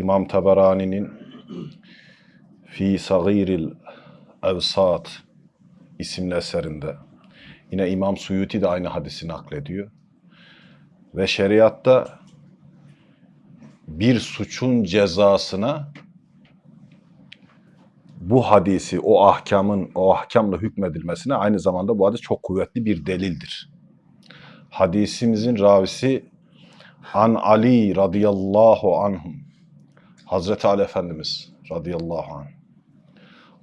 İmam Taberani'nin Fi Sagiril Evsat isimli eserinde yine İmam Suyuti de aynı hadisi naklediyor. Ve şeriatta bir suçun cezasına bu hadisi, o ahkamın, o ahkamla hükmedilmesine aynı zamanda bu hadis çok kuvvetli bir delildir. Hadisimizin ravisi An Ali radıyallahu anhum. Hazreti Ali Efendimiz radıyallahu anh.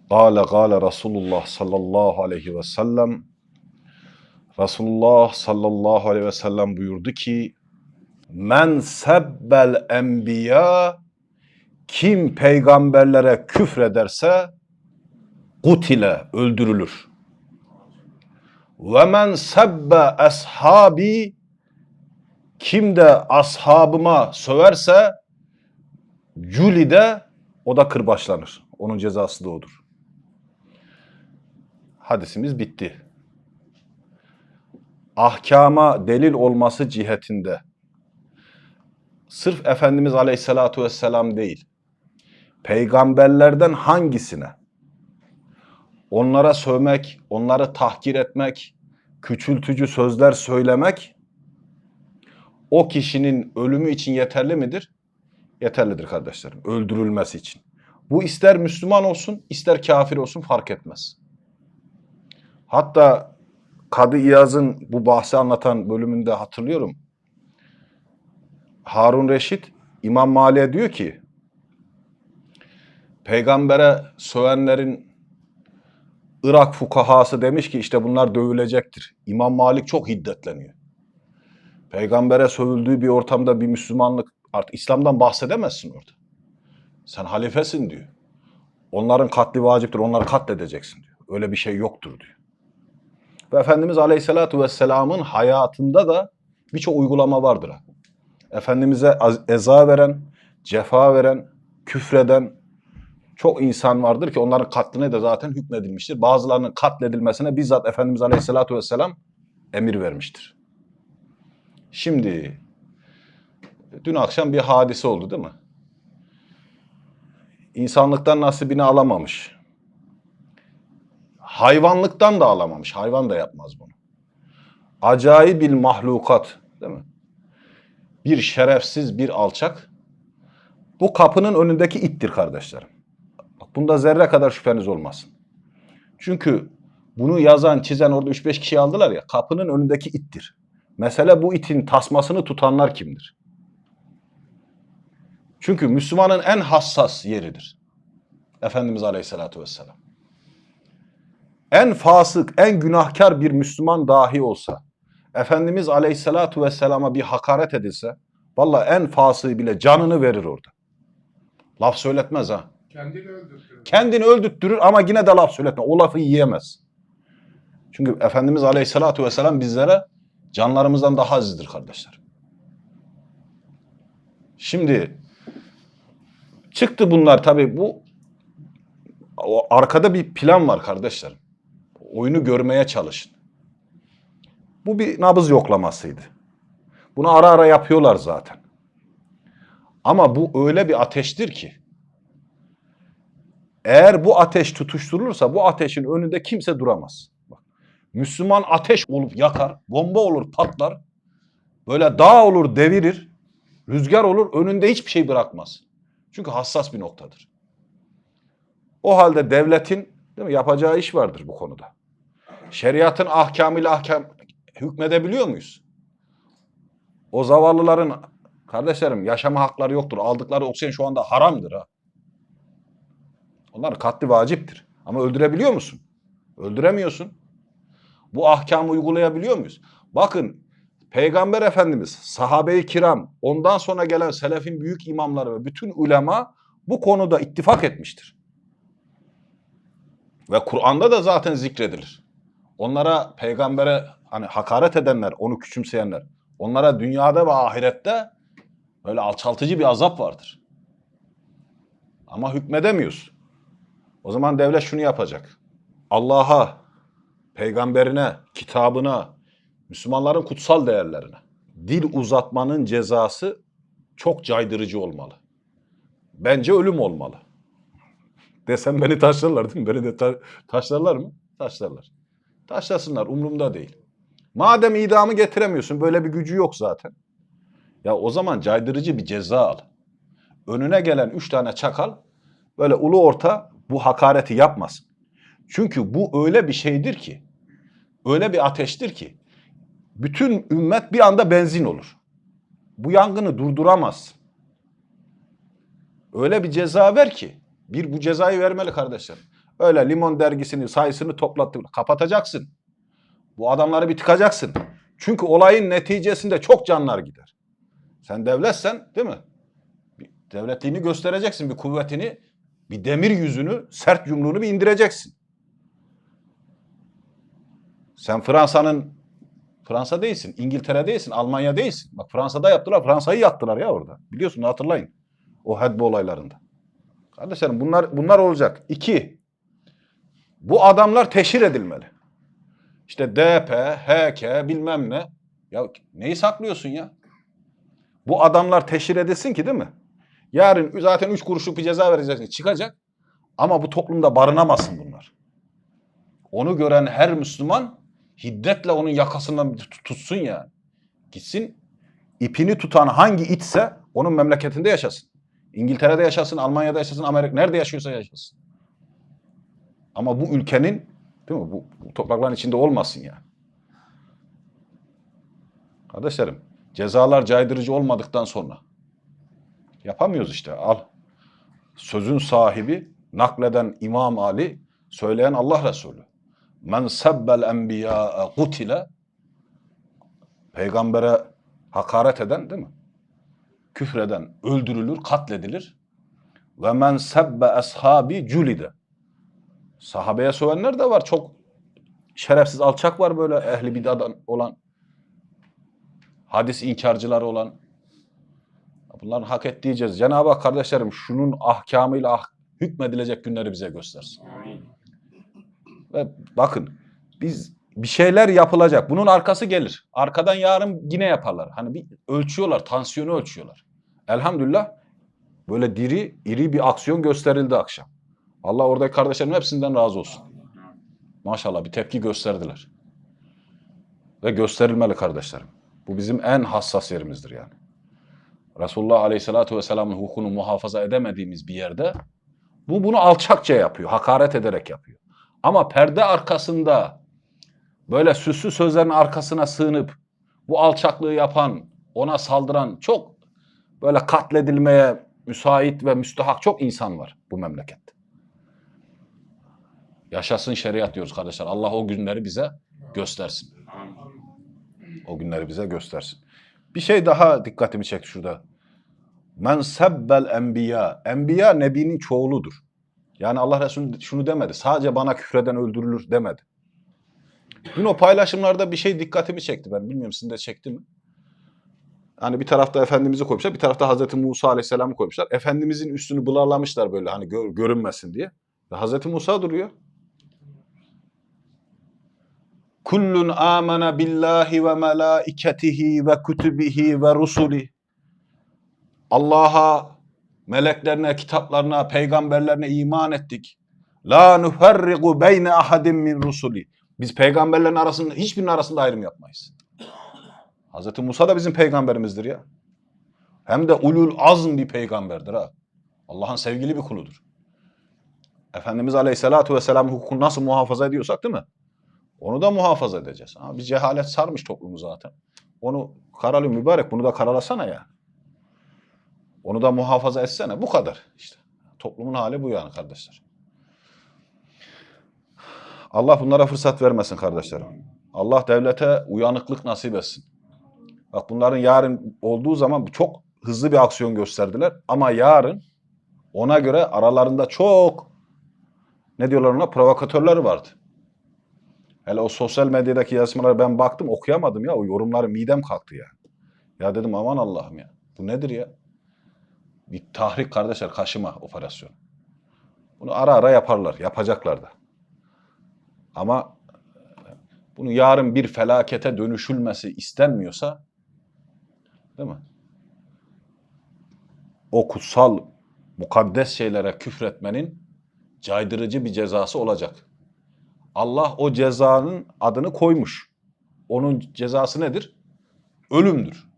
Kale kale Resulullah sallallahu aleyhi ve sellem. Resulullah sallallahu aleyhi ve sellem buyurdu ki Men sebbel enbiya kim peygamberlere küfrederse kutile öldürülür. Ve men sebbe ashabi kim de ashabıma söverse Culide o da kırbaçlanır. Onun cezası da odur. Hadisimiz bitti. Ahkama delil olması cihetinde sırf Efendimiz Aleyhisselatü Vesselam değil, peygamberlerden hangisine onlara sövmek, onları tahkir etmek, küçültücü sözler söylemek o kişinin ölümü için yeterli midir? Yeterlidir kardeşlerim. Öldürülmesi için. Bu ister Müslüman olsun, ister kafir olsun fark etmez. Hatta Kadı İyaz'ın bu bahsi anlatan bölümünde hatırlıyorum. Harun Reşit İmam Mali'ye diyor ki peygambere sövenlerin Irak fukahası demiş ki işte bunlar dövülecektir. İmam Malik çok hiddetleniyor. Peygambere sövüldüğü bir ortamda bir Müslümanlık artık İslam'dan bahsedemezsin orada. Sen halifesin diyor. Onların katli vaciptir, onları katledeceksin diyor. Öyle bir şey yoktur diyor. Ve Efendimiz Aleyhisselatü Vesselam'ın hayatında da birçok uygulama vardır. Efendimiz'e eza veren, cefa veren, küfreden çok insan vardır ki onların katline de zaten hükmedilmiştir. Bazılarının katledilmesine bizzat Efendimiz Aleyhisselatü Vesselam emir vermiştir. Şimdi dün akşam bir hadise oldu değil mi? İnsanlıktan nasibini alamamış. Hayvanlıktan da alamamış. Hayvan da yapmaz bunu. Acayip bir mahlukat değil mi? Bir şerefsiz, bir alçak. Bu kapının önündeki ittir kardeşlerim. Bak Bunda zerre kadar şüpheniz olmasın. Çünkü bunu yazan, çizen orada 3-5 kişi aldılar ya. Kapının önündeki ittir. Mesele bu itin tasmasını tutanlar kimdir? Çünkü Müslümanın en hassas yeridir. Efendimiz Aleyhisselatü Vesselam. En fasık, en günahkar bir Müslüman dahi olsa, Efendimiz Aleyhisselatü Vesselam'a bir hakaret edilse, vallahi en fasığı bile canını verir orada. Laf söyletmez ha. Kendini öldürtüyor. Kendini öldürttürür ama yine de laf söyletme. O lafı yiyemez. Çünkü Efendimiz Aleyhisselatü Vesselam bizlere canlarımızdan daha azizdir kardeşler. Şimdi çıktı bunlar tabii bu o arkada bir plan var kardeşlerim. Oyunu görmeye çalışın. Bu bir nabız yoklamasıydı. Bunu ara ara yapıyorlar zaten. Ama bu öyle bir ateştir ki eğer bu ateş tutuşturulursa bu ateşin önünde kimse duramaz. Bak, Müslüman ateş olup yakar, bomba olur patlar, böyle dağ olur devirir, rüzgar olur önünde hiçbir şey bırakmaz. Çünkü hassas bir noktadır. O halde devletin değil mi, yapacağı iş vardır bu konuda. Şeriatın ahkamıyla ahkam hükmedebiliyor muyuz? O zavallıların kardeşlerim yaşama hakları yoktur. Aldıkları oksijen şu anda haramdır ha. Onlar katli vaciptir. Ama öldürebiliyor musun? Öldüremiyorsun. Bu ahkamı uygulayabiliyor muyuz? Bakın Peygamber Efendimiz, sahabe-i kiram, ondan sonra gelen selefin büyük imamları ve bütün ulema bu konuda ittifak etmiştir. Ve Kur'an'da da zaten zikredilir. Onlara peygambere hani hakaret edenler, onu küçümseyenler, onlara dünyada ve ahirette böyle alçaltıcı bir azap vardır. Ama hükmedemiyoruz. O zaman devlet şunu yapacak. Allah'a, peygamberine, kitabına, Müslümanların kutsal değerlerine dil uzatmanın cezası çok caydırıcı olmalı. Bence ölüm olmalı. Desem beni taşlarlar değil mi? Beni de ta- taşlarlar mı? Taşlarlar. Taşlasınlar umurumda değil. Madem idamı getiremiyorsun böyle bir gücü yok zaten. Ya o zaman caydırıcı bir ceza al. Önüne gelen üç tane çakal böyle ulu orta bu hakareti yapmasın. Çünkü bu öyle bir şeydir ki, öyle bir ateştir ki, bütün ümmet bir anda benzin olur. Bu yangını durduramazsın. Öyle bir ceza ver ki, bir bu cezayı vermeli kardeşler. Öyle limon dergisini sayısını toplattı, kapatacaksın. Bu adamları bir tıkacaksın. Çünkü olayın neticesinde çok canlar gider. Sen devletsen değil mi? Bir devletliğini göstereceksin, bir kuvvetini, bir demir yüzünü, sert yumruğunu bir indireceksin. Sen Fransa'nın Fransa değilsin, İngiltere değilsin, Almanya değilsin. Bak Fransa'da yaptılar, Fransa'yı yaktılar ya orada. Biliyorsun hatırlayın. O Hedbe olaylarında. Kardeşlerim bunlar bunlar olacak. İki, bu adamlar teşhir edilmeli. İşte DP, HK bilmem ne. Ya neyi saklıyorsun ya? Bu adamlar teşhir edilsin ki değil mi? Yarın zaten üç kuruşluk bir ceza vereceksin. Çıkacak. Ama bu toplumda barınamasın bunlar. Onu gören her Müslüman hiddetle onun yakasından tutsun yani. Gitsin ipini tutan hangi itse onun memleketinde yaşasın. İngiltere'de yaşasın, Almanya'da yaşasın, Amerika nerede yaşıyorsa yaşasın. Ama bu ülkenin değil mi? Bu, bu toprakların içinde olmasın yani. Kardeşlerim, cezalar caydırıcı olmadıktan sonra yapamıyoruz işte. Al. Sözün sahibi, nakleden İmam Ali, söyleyen Allah Resulü. Men sebbel enbiya kutile peygambere hakaret eden değil mi? Küfreden öldürülür, katledilir. Ve men sebbe ashabi culide. Sahabeye sövenler de var. Çok şerefsiz, alçak var böyle ehli bidadan olan. Hadis inkarcıları olan. Bunların hak ettiği ceza. Cenab-ı Hak kardeşlerim şunun ahkamıyla ah, hükmedilecek günleri bize göstersin. Ve bakın biz bir şeyler yapılacak. Bunun arkası gelir. Arkadan yarın yine yaparlar. Hani bir ölçüyorlar, tansiyonu ölçüyorlar. Elhamdülillah böyle diri, iri bir aksiyon gösterildi akşam. Allah oradaki kardeşlerim hepsinden razı olsun. Maşallah bir tepki gösterdiler. Ve gösterilmeli kardeşlerim. Bu bizim en hassas yerimizdir yani. Resulullah Aleyhisselatü Vesselam'ın hukukunu muhafaza edemediğimiz bir yerde bu bunu alçakça yapıyor, hakaret ederek yapıyor. Ama perde arkasında böyle süslü sözlerin arkasına sığınıp bu alçaklığı yapan, ona saldıran çok böyle katledilmeye müsait ve müstahak çok insan var bu memlekette. Yaşasın şeriat diyoruz kardeşler. Allah o günleri bize göstersin. O günleri bize göstersin. Bir şey daha dikkatimi çekti şurada. Men sebbel enbiya. Enbiya nebinin çoğuludur. Yani Allah Resulü şunu demedi. Sadece bana küfreden öldürülür demedi. Dün o paylaşımlarda bir şey dikkatimi çekti ben. Bilmiyorum sizin de çekti mi? Hani bir tarafta Efendimiz'i koymuşlar, bir tarafta Hazreti Musa Aleyhisselam'ı koymuşlar. Efendimizin üstünü bularlamışlar böyle hani gör- görünmesin diye. Ve Hazreti Musa duruyor. Kullun amana billahi ve melaiketihi ve kutubihi ve rusuli. Allah'a, meleklerine, kitaplarına, peygamberlerine iman ettik. La nuferrigu beyne ahadin min rusuli. Biz peygamberlerin arasında hiçbirinin arasında ayrım yapmayız. Hazreti Musa da bizim peygamberimizdir ya. Hem de ulul azm bir peygamberdir ha. Allah'ın sevgili bir kuludur. Efendimiz Aleyhisselatü Vesselam hukukunu nasıl muhafaza ediyorsak değil mi? Onu da muhafaza edeceğiz. Ama bir cehalet sarmış toplumu zaten. Onu karalı mübarek bunu da karalasana ya. Onu da muhafaza etsene. Bu kadar işte. Toplumun hali bu yani kardeşler. Allah bunlara fırsat vermesin kardeşlerim. Allah devlete uyanıklık nasip etsin. Bak bunların yarın olduğu zaman çok hızlı bir aksiyon gösterdiler. Ama yarın ona göre aralarında çok ne diyorlar ona provokatörler vardı. Hele o sosyal medyadaki yazmalara ben baktım okuyamadım ya. O yorumları midem kalktı ya. Ya dedim aman Allah'ım ya. Bu nedir ya? Bir tahrik kardeşler kaşıma operasyonu. Bunu ara ara yaparlar. Yapacaklar da. Ama bunu yarın bir felakete dönüşülmesi istenmiyorsa değil mi? O kutsal mukaddes şeylere küfretmenin caydırıcı bir cezası olacak. Allah o cezanın adını koymuş. Onun cezası nedir? Ölümdür.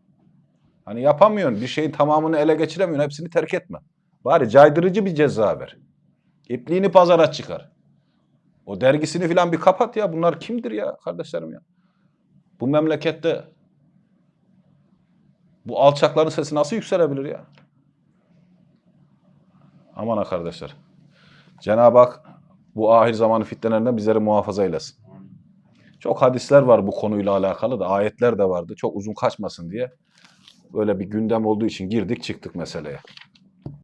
Hani yapamıyorsun, bir şeyin tamamını ele geçiremiyorsun, hepsini terk etme. Bari caydırıcı bir ceza ver. İpliğini pazara çıkar. O dergisini filan bir kapat ya. Bunlar kimdir ya kardeşlerim ya? Bu memlekette bu alçakların sesi nasıl yükselebilir ya? Aman ha kardeşler. Cenab-ı Hak bu ahir zamanı fitnelerinden bizleri muhafaza eylesin. Çok hadisler var bu konuyla alakalı da ayetler de vardı. Çok uzun kaçmasın diye böyle bir gündem olduğu için girdik çıktık meseleye.